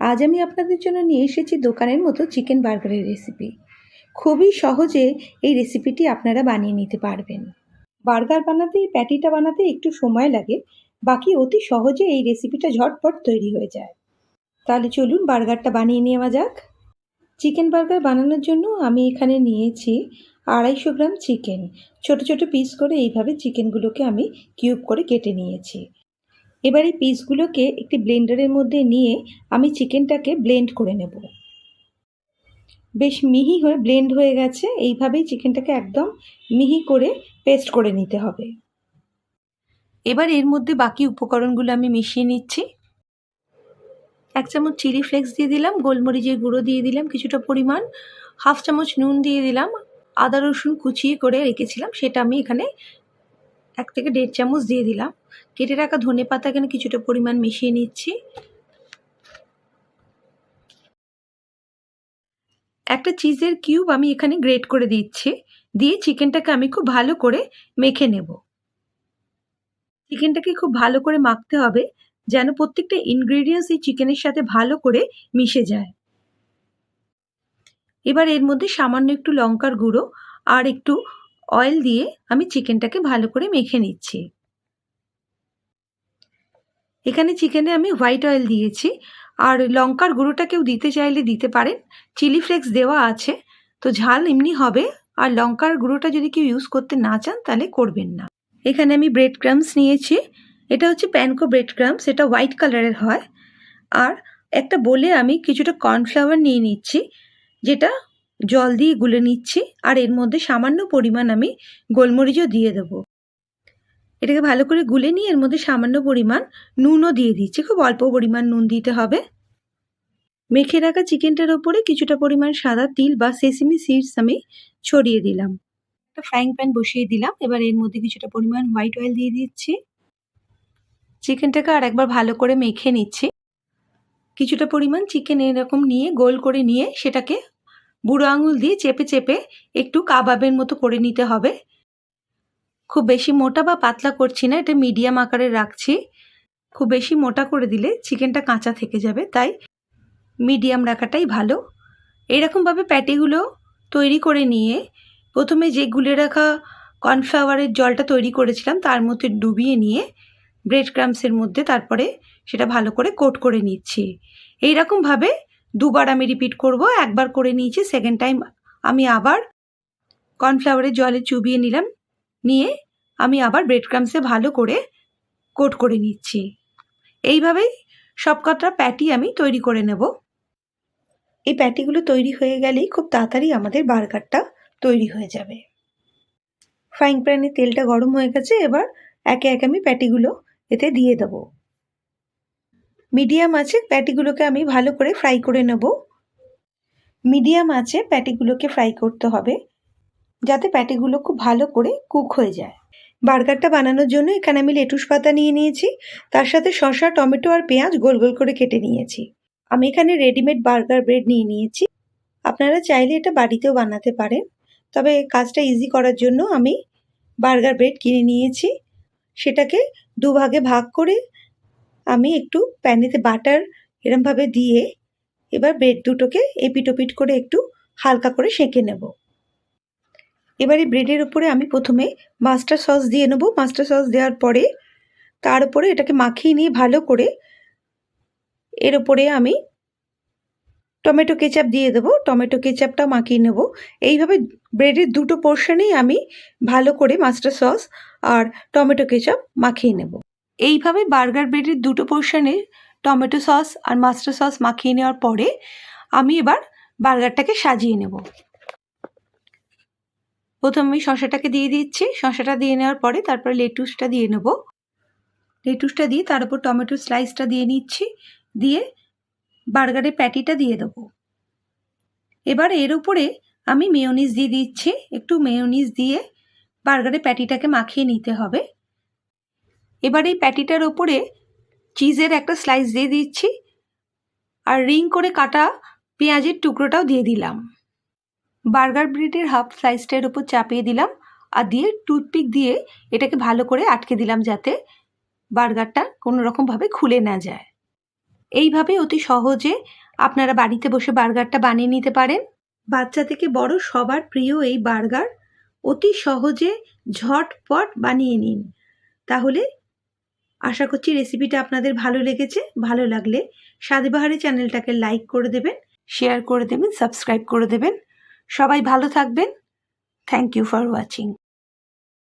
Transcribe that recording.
আজ আমি আপনাদের জন্য নিয়ে এসেছি দোকানের মতো চিকেন বার্গারের রেসিপি। খুবই সহজে এই রেসিপিটি আপনারা বানিয়ে নিতে পারবেন। বার্গার বানাতে এই প্যাটিটা বানাতে একটু সময় লাগে, বাকি অতি সহজে এই রেসিপিটা ঝটপট তৈরি হয়ে যায়। তাহলে চলুন বার্গারটা বানিয়ে নেওয়া যাক। চিকেন বার্গার বানানোর জন্য আমি এখানে নিয়েছি আড়াইশো গ্রাম চিকেন। ছোট ছোট পিস করে এইভাবে চিকেনগুলোকে আমি কিউব করে কেটে নিয়েছি। এবার এই পিসগুলোকে একটি ব্লেন্ডারের মধ্যে নিয়ে আমি চিকেনটাকে ব্লেন্ড করে নেব। বেশ মিহি হয়ে ব্লেন্ড হয়ে গেছে, এইভাবেই চিকেনটাকে একদম মিহি করে পেস্ট করে নিতে হবে। এবার এর মধ্যে বাকি উপকরণগুলো আমি মিশিয়ে নিচ্ছি। এক চামচ চিলি ফ্লেক্স দিয়ে দিলাম, গোলমরিচের গুঁড়ো দিয়ে দিলাম কিছুটা পরিমাণ, হাফ চামচ নুন দিয়ে দিলাম, আদা রসুন কুচিয়ে করে রেখেছিলাম, সেটা আমি এখানে এক থেকে দেড় চামচ দিয়ে দিলাম। কেটে রাখা ধনে পাতা এখানে কিছুটা পরিমাণ মিশিয়ে নিচ্ছি। একটা চিজের কিউব আমি এখানে গ্রেট করে দিচ্ছি। দিয়ে চিকেনটাকে আমি খুব ভালো করে মেখে নেব। চিকেনটাকে খুব ভালো করে মাখতে হবে যেন প্রত্যেকটা ইনগ্রেডিয়েন্টস এই চিকেনের সাথে ভালো করে মিশে যায়। এবার এর মধ্যে সামান্য একটু লঙ্কার গুঁড়ো আর একটু অয়েল দিয়ে আমি চিকেনটাকে ভালো করে মেখে নিচ্ছি। এখানে চিকেনে আমি হোয়াইট অয়েল দিয়েছি। আর লঙ্কার গুঁড়োটা কেউ দিতে চাইলে দিতে পারেন। চিলি ফ্লেক্স দেওয়া আছে। তো ঝাল এমনি হবে। আর লঙ্কার গুঁড়োটা যদি কেউ ইউজ করতে না চান, তাহলে করবেন না। এখানে আমি ব্রেড ক্রামস নিয়েছি। এটা হচ্ছে প্যানকো ব্রেড ক্রামস এটা হোয়াইট কালারের হয়। আর একটা বলে আমি কিছুটা কর্নফ্লাওয়ার নিয়ে নিচ্ছি। যেটা জল দিয়ে গুলে নিচ্ছি আর এর মধ্যে সামান্য পরিমাণ আমি গোলমরিচও দিয়ে দেবো। এটাকে ভালো করে গুলে নিয়ে এর মধ্যে সামান্য পরিমাণ নুনও দিয়ে দিচ্ছি। খুব অল্প পরিমাণ নুন দিতে হবে। মেখে রাখা চিকেনটার ওপরে কিছুটা পরিমাণ সাদা তিল বা সেসিমি সিডস আমি ছড়িয়ে দিলাম। একটা ফ্রাইং প্যান বসিয়ে দিলাম। এবার এর মধ্যে কিছুটা পরিমাণ হোয়াইট অয়েল দিয়ে দিচ্ছি। চিকেনটাকে আর একবার ভালো করে মেখে নিচ্ছি। কিছুটা পরিমাণ চিকেন এরকম নিয়ে গোল করে নিয়ে সেটাকে বুড়ো আঙুল দিয়ে চেপে চেপে একটু কাবাবের মতো করে নিতে হবে। খুব বেশি মোটা বা পাতলা করছি না, এটা মিডিয়াম আকারে রাখছি। খুব বেশি মোটা করে দিলে চিকেনটা কাঁচা থেকে যাবে, তাই মিডিয়াম রাখাটাই ভালো। এইরকমভাবে প্যাটিগুলো তৈরি করে নিয়ে প্রথমে যে গুলে রাখা কর্নফ্লাওয়ারের জলটা তৈরি করেছিলাম, তার মধ্যে ডুবিয়ে নিয়ে ব্রেড ক্রামসের মধ্যে তারপরে সেটা ভালো করে কোট করে নিচ্ছি। এইরকমভাবে দুবার আমি রিপিট করব, একবার করে নিয়েছি সেকেন্ড টাইম আমি আবার কর্নফ্লাওয়ারের জলে চুবিয়ে নিলাম, নিয়ে আমি আবার ব্রেড ক্রামসে ভালো করে কোট করে নিচ্ছি। এইভাবেই সব কটা প্যাটি আমি তৈরি করে নেব। এই প্যাটিগুলো তৈরি হয়ে গেলেই খুব তাড়াতাড়ি আমাদের বার্গারটা তৈরি হয়ে যাবে। ফ্রাইং প্যানে তেলটা গরম হয়ে গেছে, এবার একে একে আমি প্যাটিগুলো এতে দিয়ে দেবো। মিডিয়াম আছে, প্যাটিগুলোকে আমি ভালো করে ফ্রাই করে নেব। মিডিয়াম আছে, প্যাটিগুলোকে ফ্রাই করতে হবে, যাতে প্যাটিগুলো খুব ভালো করে কুক হয়ে যায়। বার্গারটা বানানোর জন্য এখানে আমি লেটুস পাতা নিয়ে নিয়েছি, তার সাথে শসা, টমেটো আর পেঁয়াজ গোল গোল করে কেটে নিয়েছি। আমি এখানে রেডিমেড বার্গার ব্রেড নিয়ে নিয়েছি। আপনারা চাইলে এটা বাড়িতেও বানাতে পারেন, তবে কাজটা ইজি করার জন্য আমি বার্গার ব্রেড কিনে নিয়েছি। সেটাকে দুভাগে ভাগ করে আমি একটু প্যানেতে বাটার এরমভাবে দিয়ে এবার ব্রেড দুটোকে এপিটোপিট করে একটু হালকা করে সেঁকে নেব। এবারে ব্রেডের উপরে আমি প্রথমে মাস্টার সস দিয়ে নেব। মাস্টার সস দেওয়ার পরে তার উপরে এটাকে মাখিয়ে নিয়ে ভালো করে এর উপরে আমি টমেটো কেচাপ দিয়ে দেবো। টমেটো কেচাপটা মাখিয়ে নেব। এইভাবে ব্রেডের দুটো পোর্শনেই আমি ভালো করে মাস্টার সস আর টমেটো কেচাপ মাখিয়ে নেব। এইভাবে বার্গার ব্রেডের দুটো পোর্শনে টমেটো সস আর মাস্টার সস মাখিয়ে নেওয়ার পরে আমি এবার বার্গারটাকে সাজিয়ে নেব। প্রথমে আমি শশাটাকে দিয়ে দিচ্ছি। শশাটা দিয়ে নেওয়ার পরে তারপরে লেটুসটা দিয়ে নেব। লেটুসটা দিয়ে তার উপর টমেটো স্লাইসটা দিয়ে নিচ্ছি। দিয়ে বার্গারের প্যাটিটা দিয়ে দেবো। এবার এর উপরে আমি মেয়োনিজ দিয়ে দিচ্ছি। একটু মেয়োনিজ দিয়ে বার্গারের প্যাটিটাকে মাখিয়ে নিতে হবে। এবার এই প্যাটিটার ওপরে চিজের একটা স্লাইস দিয়ে দিচ্ছি আর রিং করে কাটা পেঁয়াজের টুকরোটাও দিয়ে দিলাম। বার্গার ব্রেডের হাফ স্লাইসটার ওপর চাপিয়ে দিলাম আর দিয়ে টুথপিক দিয়ে এটাকে ভালো করে আটকে দিলাম যাতে বার্গারটা কোনো রকমভাবে খুলে না যায়। এইভাবে অতি সহজে আপনারা বাড়িতে বসে বার্গারটা বানিয়ে নিতে পারেন। বাচ্চা থেকে বড় সবার প্রিয় এই বার্গার অতি সহজে ঝটপট বানিয়ে নিন। তাহলে আশা করছি রেসিপিটা আপনাদের ভালো লেগেছে, ভালো লাগলে স্বাদবাহারি চ্যানেলটাকে লাইক করে দেবেন শেয়ার করে দেবেন সাবস্ক্রাইব করে দেবেন। সবাই ভালো থাকবেন। Thank you for watching